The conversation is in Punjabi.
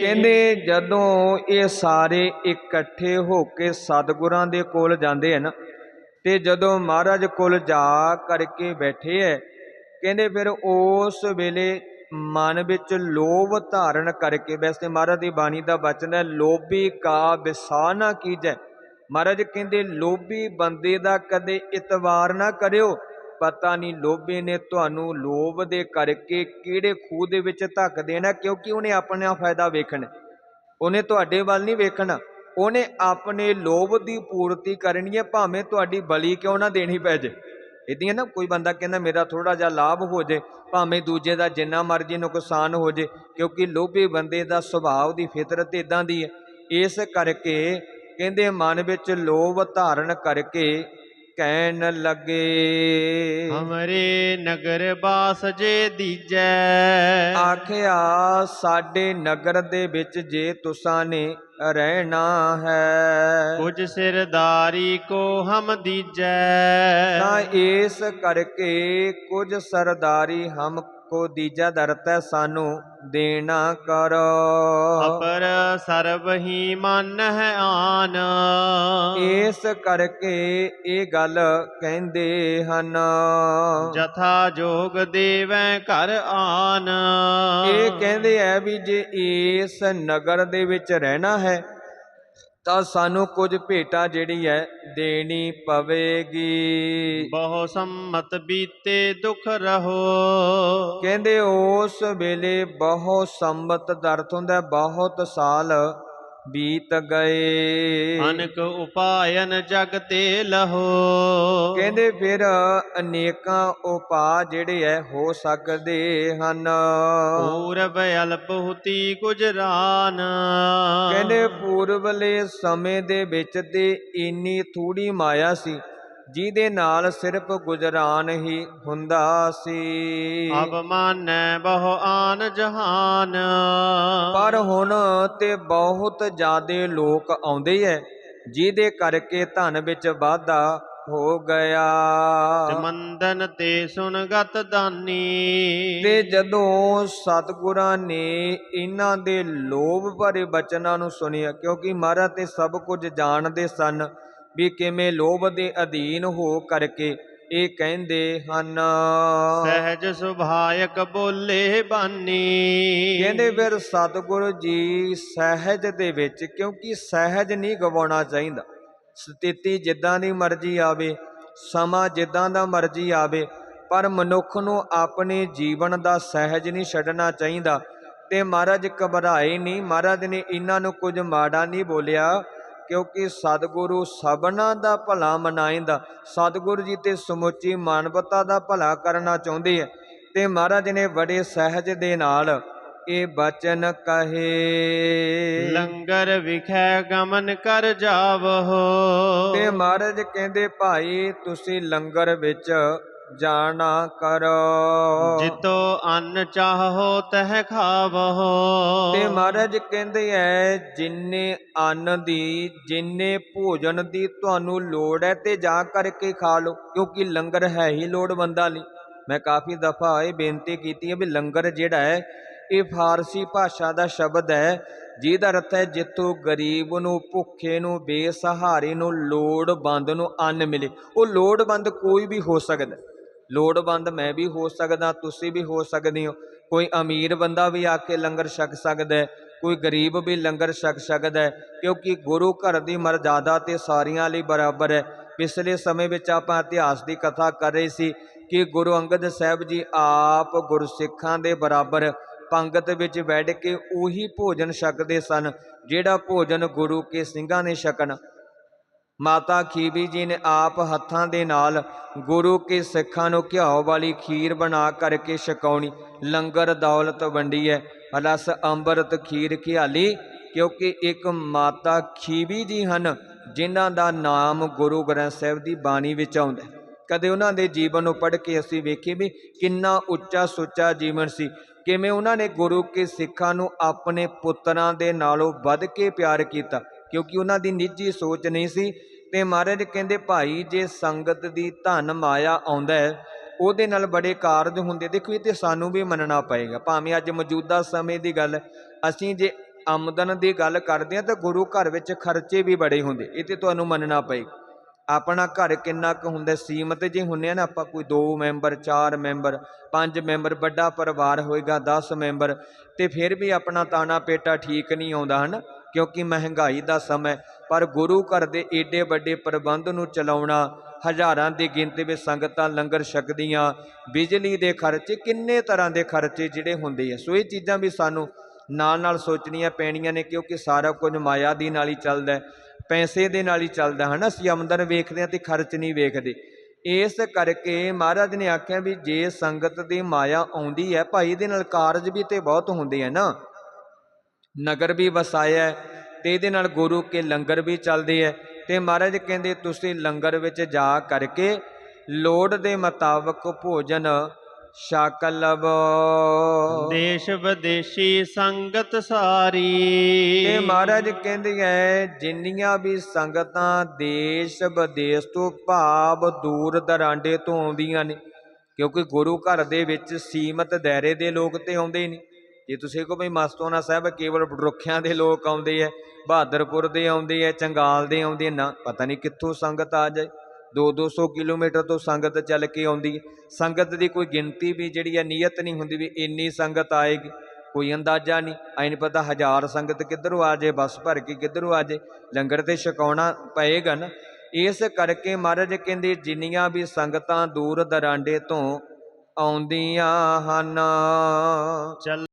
ਕਹਿੰਦੇ ਜਦੋਂ ਇਹ ਸਾਰੇ ਇਕੱਠੇ ਹੋ ਕੇ ਸਤਿਗੁਰਾਂ ਦੇ ਕੋਲ ਜਾਂਦੇ ਹਨ ਤੇ ਜਦੋਂ ਮਹਾਰਾਜ ਕੋਲ ਜਾ ਕਰਕੇ ਬੈਠੇ ਐ, ਕਹਿੰਦੇ ਫਿਰ ਉਸ ਵੇਲੇ ਮਨ ਵਿੱਚ ਲੋਭ ਧਾਰਨ ਕਰਕੇ, ਵੈਸੇ ਮਹਾਰਾਜ ਦੀ ਬਾਣੀ ਦਾ ਬਚਨ ਹੈ ਲੋਭੀ ਕਾ ਵਿਸਾ ਨਾ ਕੀਜੈ। ਮਹਾਰਾਜ ਕਹਿੰਦੇ, ਲੋਭੀ ਬੰਦੇ ਦਾ ਕਦੇ ਇਤਵਾਰ ਨਾ ਕਰਿਓ ਪਤਾ ਨਹੀਂ ਲੋਭੀ ਨੇ ਤੁਹਾਨੂੰ ਲੋਭ ਦੇ ਕਰਕੇ ਕਿਹੜੇ ਖੂਹ ਦੇ ਵਿੱਚ ਧੱਕ ਦੇਣਾ ਕਿਉਂਕਿ ਉਹਨੇ ਆਪਣਾ ਫਾਇਦਾ ਵੇਖਣਾ ਉਹਨੇ ਤੁਹਾਡੇ ਵੱਲ ਨਹੀਂ ਵੇਖਣਾ। ਉਹਨੇ ਆਪਣੇ ਲੋਭ ਦੀ ਪੂਰਤੀ ਕਰਨੀ ਹੈ, ਭਾਵੇਂ ਤੁਹਾਡੀ ਬਲੀ ਕਿਉਂ ਨਾ ਦੇਣੀ ਪੈ ਜੇ। ਇਦਾਂ ਨਾ, ਕੋਈ ਬੰਦਾ ਕਹਿੰਦਾ ਮੇਰਾ ਥੋੜਾ ਜਿਹਾ ਲਾਭ ਹੋ ਜੇ, ਭਾਵੇਂ ਦੂਜੇ ਦਾ ਜਿੰਨਾ ਮਰਜ਼ੀ ਨੁਕਸਾਨ ਹੋ ਜੇ, ਕਿਉਂਕਿ ਲੋਭੀ ਬੰਦੇ ਦਾ ਸੁਭਾਅ ਦੀ ਫਿਤਰਤ ਇਦਾਂ ਦੀ ਹੈ। ਇਸ ਕਰਕੇ ਕਹਿੰਦੇ ਮਨ ਵਿੱਚ ਲੋਭ ਧਾਰਨ ਕਰਕੇ ਕਹਿਣ ਲੱਗੇ। ਹਮਰੇ ਨਗਰ ਬਾਸ ਜੇ ਦੀਜੈ। ਆਖਿਆ ਸਾਡੇ ਨਗਰ ਦੇ ਵਿੱਚ ਜੇ ਤੁਸਾਂ ਨੇ ਰਹਿਣਾ ਹੈ। ਕੁਝ ਸਿਰਦਾਰੀ ਕੋ ਹਮ ਦੀਜੈ। ਤਾਂ ਇਸ ਕਰਕੇ ਕੁਝ ਸਰਦਾਰੀ ਹਮ ਕੋ ਦੀਜਾ ਦਰਤ ਸਾਨੂੰ ਦੇਣਾ ਕਰੋ। ਅਪਰ ਸਰਬ ਹੀ ਮਨ ਹੈ ਆਨ। ਇਸ ਕਰਕੇ ਇਹ ਗੱਲ ਕਹਿੰਦੇ ਹਨ। ਜਥਾ ਜੋਗ ਦੇਵੈ ਘਰ ਆਨ। ਇਹ ਕਹਿੰਦੇ ਐ ਵੀ ਜੇ ਇਸ ਨਗਰ ਦੇ ਵਿੱਚ ਰਹਿਣਾ ਹੈ ਤਾਂ ਸਾਨੂੰ ਕੁਝ ਭੇਟਾ ਜਿਹੜੀ ਹੈ ਦੇਣੀ ਪਵੇਗੀ। ਬਹੁ ਸੰਮਤ ਬੀਤੇ ਦੁਖ ਰਹੋ। ਕਹਿੰਦੇ ਉਸ ਵੇਲੇ ਬਹੁਤ ਸੰਮਤ ਦਾ ਅਰਥ ਹੁੰਦਾ ਬਹੁਤ ਸਾਲ ਬੀਤ ਗਏ। ਅਨਕ ਉਪਾਇਨ ਜਗ ਤੇ ਲਹੋ। ਕਹਿੰਦੇ ਫਿਰ ਅਨੇਕਾਂ ਉਪਾਅ ਜਿਹੜੇ ਐ ਹੋ ਸਕਦੇ ਹਨ। ਪੂਰਬ ਅਲਪ ਹੁਤੀ ਗੁਜਰਾਨ। ਕਹਿੰਦੇ ਪੂਰਬਲੇ ਸਮੇਂ ਦੇ ਵਿੱਚ ਤੇ ਇੰਨੀ ਥੋੜੀ ਮਾਇਆ ਸੀ। ਜਿਹਦੇ ਨਾਲ ਸਿਰਫ ਗੁਜਰਾਨ ਹੀ ਹੁੰਦਾ ਸੀ। ਅਬ ਮਾਨੈ ਬਹੁ ਆਨ ਜਹਾਨ। ਪਰ ਹੁਣ ਤੇ ਬਹੁਤ ਜ਼ਿਆਦੇ ਲੋਕ ਆਉਂਦੇ ਐ ਜਿਹਦੇ ਕਰਕੇ ਧਨ ਵਿੱਚ ਵਾਧਾ ਹੋ ਗਿਆ। ਮੰਦਨ ਤੇ ਸੁਨ ਗਤ ਦਾਨੀ। ਤੇ ਜਦੋਂ ਸਤਿਗੁਰਾਂ ਨੇ ਇਹਨਾਂ ਦੇ ਲੋਭ ਭਰੇ ਬਚਨਾਂ ਨੂੰ ਸੁਣਿਆ ਕਿਉਂਕਿ ਮਹਾਰਾਜ ਤੇ ਸਭ ਕੁਝ ਜਾਣਦੇ ਸਨ ਵੀ ਕਿਵੇਂ ਲੋਭ ਦੇ ਅਧੀਨ ਹੋ ਕਰਕੇ ਇਹ ਕਹਿੰਦੇ ਹਨ। ਸਹਿਜ ਸੁਭਾਇਕ ਬੋਲੇ ਬਾਨੀ। ਕਹਿੰਦੇ ਫਿਰ ਸਤਿਗੁਰੂ ਜੀ ਸਹਿਜ ਦੇ ਵਿੱਚ ਕਿਉਂਕਿ ਸਹਿਜ ਨਹੀਂ ਗਵਾਉਣਾ ਚਾਹੀਦਾ। ਸਥਿਤੀ ਜਿੱਦਾਂ ਦੀ ਮਰਜ਼ੀ ਆਵੇ ਸਮਾਂ ਜਿੱਦਾਂ ਦਾ ਮਰਜ਼ੀ ਆਵੇ ਪਰ ਮਨੁੱਖ ਨੂੰ ਆਪਣੇ ਜੀਵਨ ਦਾ ਸਹਿਜ ਨਹੀਂ ਛੱਡਣਾ ਚਾਹੀਦਾ। ਤੇ ਮਹਾਰਾਜ ਘਬਰਾਏ ਨਹੀਂ ਮਹਾਰਾਜ ਨੇ ਇਹਨਾਂ ਨੂੰ ਕੁਝ ਮਾੜਾ ਨਹੀਂ ਬੋਲਿਆ। ਕਿਉਂਕਿ ਸਤਿਗੁਰੂ ਸਭਨਾ ਦਾ ਭਲਾ ਮਨਾਇੰਦਾ। ਸਤਿਗੁਰੂ ਜੀ ਤੇ ਸਮੁੱਚੀ ਮਾਨਵਤਾ ਦਾ ਭਲਾ ਕਰਨਾ ਚਾਹੁੰਦੇ ਹੈ ਤੇ ਮਹਾਰਾਜ ਨੇ ਬੜੇ ਸਹਿਜ ਦੇ ਨਾਲ ਇਹ ਬਚਨ ਕਹੇ। ਲੰਗਰ ਵਿਖੈ ਗਮਨ ਕਰ ਜਾਵਹੋ ਤੇ ਮਹਾਰਾਜ ਕਹਿੰਦੇ ਭਾਈ ਤੁਸੀਂ ਲੰਗਰ ਵਿੱਚ ਜਾਣਾ ਕਰੋ। ਜਿਤੋ ਅੰਨ ਚਾਹੋ ਤਹ ਖਾਵਹੋ ਤੇ ਮਹਾਰਾਜ ਕਹਿੰਦੇ ਐ ਜਿੰਨੇ ਅੰਨ ਦੀ ਜਿੰਨੇ ਭੋਜਨ ਦੀ ਤੁਹਾਨੂੰ ਲੋੜ ਹੈ ਤੇ ਜਾ ਕਰਕੇ ਖਾ ਲਓ ਕਿਉਂਕਿ ਲੰਗਰ ਹੈ ਹੀ ਲੋੜਵੰਦਾਂ ਲਈ। ਮੈਂ ਕਾਫੀ ਦਫਾ ਇਹ ਬੇਨਤੀ ਕੀਤੀ ਹੈ ਵੀ ਲੰਗਰ ਜਿਹੜਾ ਹੈ ਇਹ ਫਾਰਸੀ ਭਾਸ਼ਾ ਦਾ ਸ਼ਬਦ ਹੈ ਜਿਹਦਾ ਅਰਥ ਹੈ ਜਿੱਥੋਂ ਗਰੀਬ ਨੂੰ ਭੁੱਖੇ ਨੂੰ ਬੇਸਹਾਰੇ ਨੂੰ ਲੋੜਵੰਦ ਨੂੰ ਅੰਨ ਮਿਲੇ। ਉਹ ਲੋੜਵੰਦ ਕੋਈ ਵੀ ਹੋ ਸਕਦਾ। ਲੋੜਵੰਦ ਮੈਂ ਵੀ ਹੋ ਸਕਦਾ, ਤੁਸੀਂ ਵੀ ਹੋ ਸਕਦੇ ਹੋ। ਕੋਈ ਅਮੀਰ ਬੰਦਾ ਵੀ ਆ ਕੇ ਲੰਗਰ ਛਕ ਸਕਦਾ ਹੈ, ਕੋਈ ਗਰੀਬ ਵੀ ਲੰਗਰ ਛਕ ਸਕਦਾ ਹੈ, ਕਿਉਂਕਿ ਗੁਰੂ ਘਰ ਦੀ ਮਰਜ਼ਾਦਾ ਤੇ ਸਾਰਿਆਂ ਲਈ ਬਰਾਬਰ ਹੈ। ਪਿਛਲੇ ਸਮੇਂ ਵਿੱਚ ਆਪਾਂ ਇਤਿਹਾਸ ਦੀ ਕਥਾ ਕਰ ਰਹੇ ਸੀ ਕਿ ਗੁਰੂ ਅੰਗਦ ਸਾਹਿਬ ਜੀ ਆਪ ਗੁਰਸਿੱਖਾਂ ਦੇ ਬਰਾਬਰ ਪੰਗਤ ਵਿੱਚ ਬੈਠ ਕੇ ਉਹੀ ਭੋਜਨ ਛਕਦੇ ਸਨ, ਜਿਹੜਾ ਭੋਜਨ ਗੁਰੂ ਕੇ ਸਿੰਘਾਂ ਨੇ ਛਕਣਾ। ਮਾਤਾ ਖੀਬੀ ਜੀ ਨੇ ਆਪ ਹੱਥਾਂ ਦੇ ਨਾਲ ਗੁਰੂ ਕੇ ਸਿੱਖਾਂ ਨੂੰ ਘਿਓ ਵਾਲੀ ਖੀਰ ਬਣਾ ਕਰਕੇ ਛਕਾਉਣੀ। ਲੰਗਰ ਦੌਲਤ ਵੰਡੀ ਹੈ ਰਸ ਅੰਮ੍ਰਿਤ ਖੀਰ ਘਿਆਲੀ, ਕਿਉਂਕਿ ਇੱਕ ਮਾਤਾ ਖੀਬੀ ਜੀ ਹਨ, ਜਿਨ੍ਹਾਂ ਦਾ ਨਾਮ ਗੁਰੂ ਗ੍ਰੰਥ ਸਾਹਿਬ ਦੀ ਬਾਣੀ ਵਿੱਚ ਆਉਂਦਾ ਹੈ ਕਦੇ ਉਹਨਾਂ ਦੇ ਜੀਵਨ ਨੂੰ ਪੜ੍ਹ ਕੇ ਅਸੀਂ ਵੇਖੀਏ ਵੀ ਕਿੰਨਾ ਉੱਚਾ ਸੁੱਚਾ ਜੀਵਨ ਸੀ, ਕਿਵੇਂ ਉਹਨਾਂ ਨੇ ਗੁਰੂ ਕੇ ਸਿੱਖਾਂ ਨੂੰ ਆਪਣੇ ਪੁੱਤਰਾਂ ਦੇ ਨਾਲੋਂ ਵੱਧ ਕੇ ਪਿਆਰ ਕੀਤਾ। ਕਿਉਂਕਿ ਉਹਨਾਂ ਦੀ ਨਿੱਜੀ ਸੋਚ ਨਹੀਂ ਸੀ ਤੇ ਮਹਾਰਾਜ ਕਹਿੰਦੇ, ਭਾਈ, ਜੇ ਸੰਗਤ ਦੀ ਧਨ ਮਾਇਆ ਆਉਂਦਾ ਉਹਦੇ ਨਾਲ ਬੜੇ ਕਾਰਜ ਹੁੰਦੇ। ਦੇਖੋ, ਇਹ ਤੇ ਸਾਨੂੰ ਵੀ ਮੰਨਣਾ ਪਏਗਾ। ਭਾਵੇਂ ਅੱਜ ਮੌਜੂਦਾ ਸਮੇਂ ਦੀ ਗੱਲ, ਅਸੀਂ ਜੇ ਆਮਦਨ ਦੀ ਗੱਲ ਕਰਦੇ ਆ ਤਾਂ ਗੁਰੂ ਘਰ ਵਿੱਚ ਖਰਚੇ ਵੀ ਬੜੇ ਹੁੰਦੇ। ਇਹ ਤੇ ਤੁਹਾਨੂੰ ਮੰਨਣਾ ਪਏਗਾ। ਆਪਣਾ ਘਰ ਕਿੰਨਾ ਕੁ ਹੁੰਦਾ, ਸੀਮਤ ਜੇ ਹੁੰਨੇ ਆ ਨਾ, ਆਪਾਂ ਕੋਈ 2 ਮੈਂਬਰ 4 ਮੈਂਬਰ 5 ਮੈਂਬਰ, ਵੱਡਾ ਪਰਿਵਾਰ ਹੋਏਗਾ 10 ਮੈਂਬਰ, ਤੇ ਫਿਰ ਵੀ ਆਪਣਾ ਤਾਣਾ ਪੇਟਾ ਠੀਕ ਨਹੀਂ ਆਉਂਦਾ, ਹਨ? ਕਿਉਂਕਿ ਮਹਿੰਗਾਈ ਦਾ ਸਮਾਂ ਪਰ ਗੁਰੂ ਘਰ ਦੇ ਏਡੇ ਵੱਡੇ ਪ੍ਰਬੰਧ ਨੂੰ ਚਲਾਉਣਾ, ਹਜ਼ਾਰਾਂ ਦੀ ਗਿਣਤੀ ਵਿੱਚ ਸੰਗਤਾਂ ਲੰਗਰ ਛਕਦੀਆਂ, ਬਿਜਲੀ ਦੇ ਖਰਚੇ ਕਿੰਨੇ ਤਰ੍ਹਾਂ ਦੇ ਖਰਚੇ ਜਿਹੜੇ ਹੁੰਦੇ ਆ। ਸੋ ਇਹ ਚੀਜ਼ਾਂ ਵੀ ਸਾਨੂੰ ਨਾਲ ਨਾਲ ਸੋਚਣੀਆਂ ਪੈਣੀਆਂ ਨੇ, ਕਿਉਂਕਿ ਸਾਰਾ ਕੁਝ ਮਾਇਆ ਦੀ ਨਾਲ ਹੀ ਚੱਲਦਾ ਪੈਸੇ ਦੇ ਨਾਲ ਹੀ ਚੱਲਦਾ ਹੈ ਨਾ। ਅਸੀਂ ਆਮਦਨ ਵੇਖਦੇ ਹਾਂ ਤੇ ਖਰਚ ਨਹੀਂ ਵੇਖਦੇ। ਇਸ ਕਰਕੇ ਮਹਾਰਾਜ ਨੇ ਆਖਿਆ ਵੀ ਜੇ ਸੰਗਤ ਦੀ ਮਾਇਆ ਆਉਂਦੀ ਹੈ, ਭਾਈ ਦੇ ਨਾਲ ਕਾਰਜ ਵੀ ਤੇ ਬਹੁਤ ਹੁੰਦੇ ਆ ਨਾ। ਨਗਰ ਵੀ ਵਸਾਇਆ ਤੇ ਇਹਦੇ ਨਾਲ ਗੁਰੂ ਕੇ ਲੰਗਰ ਵੀ ਚੱਲਦੇ ਹੈ। ਤੇ ਮਹਾਰਾਜ ਕਹਿੰਦੇ ਤੁਸੀਂ ਲੰਗਰ ਵਿੱਚ ਜਾ ਕਰਕੇ ਲੋੜ ਦੇ ਮੁਤਾਬਕ ਭੋਜਨ ਛਕ ਲਵੋ ਦੇਸ਼ ਵਿਦੇਸ਼ੀ ਸੰਗਤ ਸਾਰੀ। ਤੇ ਮਹਾਰਾਜ ਕਹਿੰਦੇ ਐ ਜਿੰਨੀਆਂ ਵੀ ਸੰਗਤਾਂ ਦੇਸ਼ ਵਿਦੇਸ਼ ਤੋਂ ਭਾਵ ਦੂਰ ਦਰਾਂਡੇ ਤੋਂ ਆਉਂਦੀਆਂ ਨੇ ਕਿਉਂਕਿ ਗੁਰੂ ਘਰ ਦੇ ਵਿੱਚ ਸੀਮਤ ਦਾਇਰੇ ਦੇ ਲੋਕ ਤੇ ਆਉਂਦੇ ਨਹੀਂ ਜੇ ਤੁਸੀਂ ਕਹੋ ਵੀ ਮਸਤੋਨਾ ਸਾਹਿਬ, ਕੇਵਲ ਰੁੱਖਿਆਂ ਦੇ ਲੋਕ ਆਉਂਦੇ ਐ, ਬਹਾਦਰਪੁਰ ਦੇ ਆਉਂਦੇ ਐ, ਚੰਗਾਲ ਦੇ ਆਉਂਦੇ ਨਾ, ਪਤਾ ਨਹੀਂ ਕਿੱਥੋਂ ਸੰਗਤ ਆ ਜਾਏ। 2-200 ਕਿਲੋਮੀਟਰ ਤੋਂ ਸੰਗਤ ਚੱਲ ਕੇ ਆਉਂਦੀ ਹੈ ਸੰਗਤ ਦੀ ਕੋਈ ਗਿਣਤੀ ਵੀ ਜਿਹੜੀ ਹੈ ਨੀਅਤ ਨਹੀਂ ਹੁੰਦੀ ਵੀ ਇੰਨੀ ਸੰਗਤ ਆਏਗੀ। ਕੋਈ ਅੰਦਾਜ਼ਾ ਨਹੀਂ, ਐ ਨਹੀਂ ਪਤਾ ਹਜ਼ਾਰ ਸੰਗਤ ਕਿੱਧਰੋਂ ਆ ਜੇ ਬੱਸ ਭਰ ਕੇ ਕਿੱਧਰੋਂ ਆ ਜੇ ਲੰਗਰ ਤੇ ਛਕਾਉਣਾ ਪਏਗਾ ਨਾ। ਇਸ ਕਰਕੇ ਮਹਾਰਾਜ ਕਹਿੰਦੇ, ਜਿੰਨੀਆਂ ਵੀ ਸੰਗਤਾਂ ਦੂਰ ਦਰਾਂਡੇ ਤੋਂ ਆਉਂਦੀਆਂ ਹਨ, ਚੱਲ